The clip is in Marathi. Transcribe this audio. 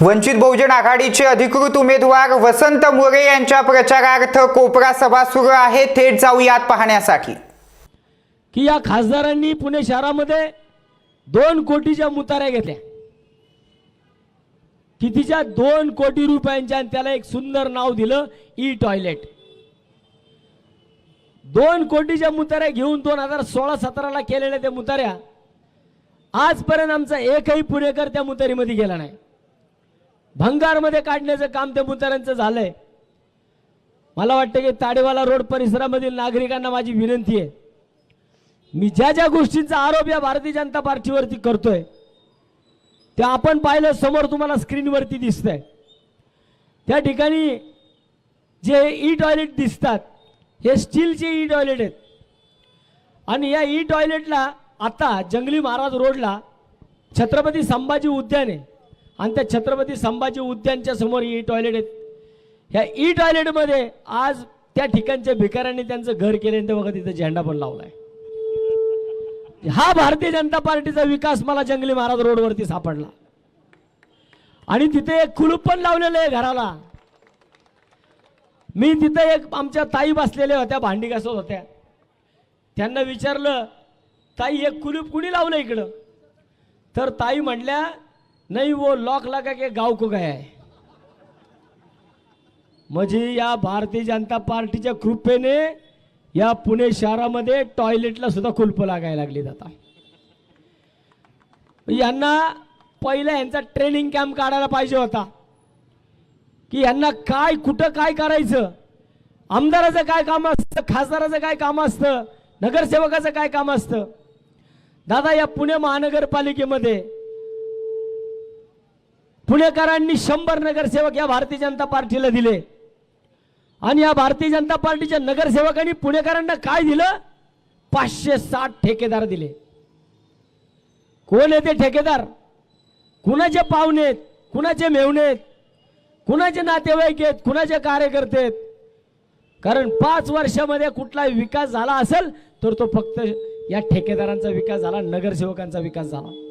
वंचित बहुजन आघाडीचे अधिकृत उमेदवार वसंत मोरे यांच्या प्रचारार्थ कोपरा सभा सुरू आहे. थेट जाऊयात पाहण्यासाठी. की या खासदारांनी पुणे शहरामध्ये दोन कोटीच्या मुताऱ्या घेतल्या. कितीच्या? दोन कोटी रुपयांच्या आणि त्याला एक सुंदर नाव दिलं ई टॉयलेट दोन कोटीच्या मुताऱ्या घेऊन दोन हजार सोळा सतराला केलेल्या त्या मुताऱ्या आजपर्यंत आमचा एकही पुणेकर त्या मुतारीमध्ये गेला नाही. भंगारमध्ये काढण्याचं काम त्या मुताऱ्यांचं झालंय. मला वाटतं की ताडेवाला रोड परिसरामधील नागरिकांना माझी विनंती आहे. मी ज्या ज्या गोष्टींचा आरोप या भारतीय जनता पार्टीवरती करतोय ते आपण पाहिलं समोर तुम्हाला स्क्रीनवरती दिसतंय. त्या ठिकाणी जे ई टॉयलेट दिसतात हे स्टीलचे ई टॉयलेट आहेत. आणि या ई टॉयलेटला आता जंगली महाराज रोडला छत्रपती संभाजी उद्यान आहे. आणि त्या छत्रपती संभाजी उद्यानच्या समोर ई टॉयलेट आहेत. ह्या ई टॉयलेटमध्ये आज त्या ठिकाणच्या भिकाऱ्यांनी त्यांचं घर केलं आणि ते बघा तिथं झेंडा पण लावलाय. हा भारतीय जनता पार्टीचा विकास मला जंगली महाराज रोडवरती सापडला. आणि तिथे एक कुलूप पण लावलेलं आहे घराला. मी तिथे एक आमच्या ताई बसलेल्या होत्या भांडी घासत होत्या. त्यांना विचारलं ताई एक कुलूप कुणी लावलं इकडं? तर ताई म्हटल्या नाही वो लॉक लगा के गाव को गया है। म्हणजे या भारतीय जनता पार्टीच्या कृपेने या पुणे शहरामध्ये टॉयलेटला सुद्धा कुलप लागायला लागली आता यांना पहिला यांचा ट्रेनिंग कॅम्प काढायला पाहिजे होता। की यांना काय कुठं काय करायचं? आमदाराचं काय काम असतं? खासदाराचं काय काम असतं? नगरसेवकाचं काय काम असतं? दादा या पुणे महानगरपालिकेमध्ये पुणेकरांनी शंभर नगरसेवक या भारतीय जनता पार्टीला दिले. आणि या भारतीय जनता पार्टीच्या नगरसेवकांनी पुणेकरांना काय दिलं? पाचशे साठ ठेकेदार दिले. कोण येते ठेकेदार? कुणाचे पाहुणे आहेत? कुणाचे मेवणे आहेत? कुणाचे नातेवाईक आहेत? कुणाचे कार्यकर्ते आहेत? कारण पाच वर्षामध्ये कुठलाही विकास झाला असेल तर तो फक्त या ठेकेदारांचा विकास झाला नगरसेवकांचा विकास झाला.